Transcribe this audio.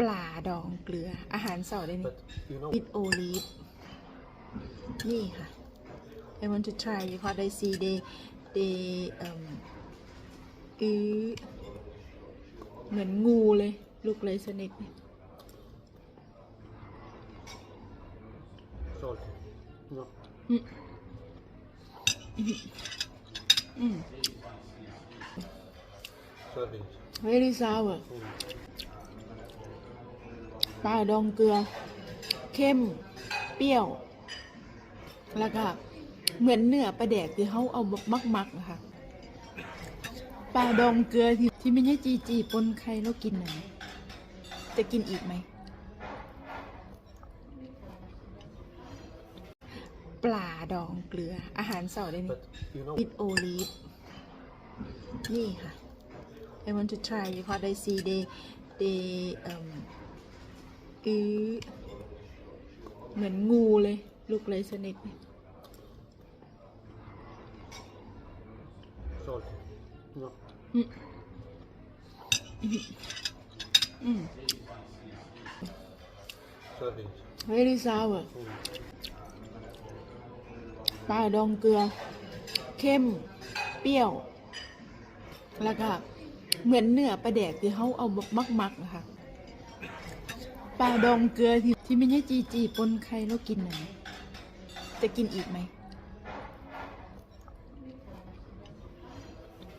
ปลาดองเกลืออาหารเสาร์ได้นี่ But you know, วิดโอลีฟนี่ค่ะ I want to try because I see they they um อือเหมือนงูเลย ลูกเลยสนิทเนี่ย salt. No. อืม Serving. very sour ปลาดองเกลือ เข้ม เปรี้ยว แล้วก็เหมือนเนื้อปลาแดกที่เขาเอามักมักๆนะคะปลาดองเกลือที่ที่ไม่ใช่จีจีปนไข่แล้วกินนะจะกินอีกไหมปลาดองเกลือ อาหารเสาร์ได้นี่ But you know, วิดโอลีฟนี่ค่ะ I want to try because I see they they um อือเหมือนงูเลย ลูกเลยสนิทเนี่ย salt. No. อืม Serving. very sour ปลาดองเกลือ เข้ม เปรี้ยว แล้วก็เหมือนเนื้อปลาแดกที่เขาเอามักมักๆนะคะ ปลาดองเกลือที่ที่ไม่ใช่จีจีปนไข่แล้วกินไหน จะกินอีกไหม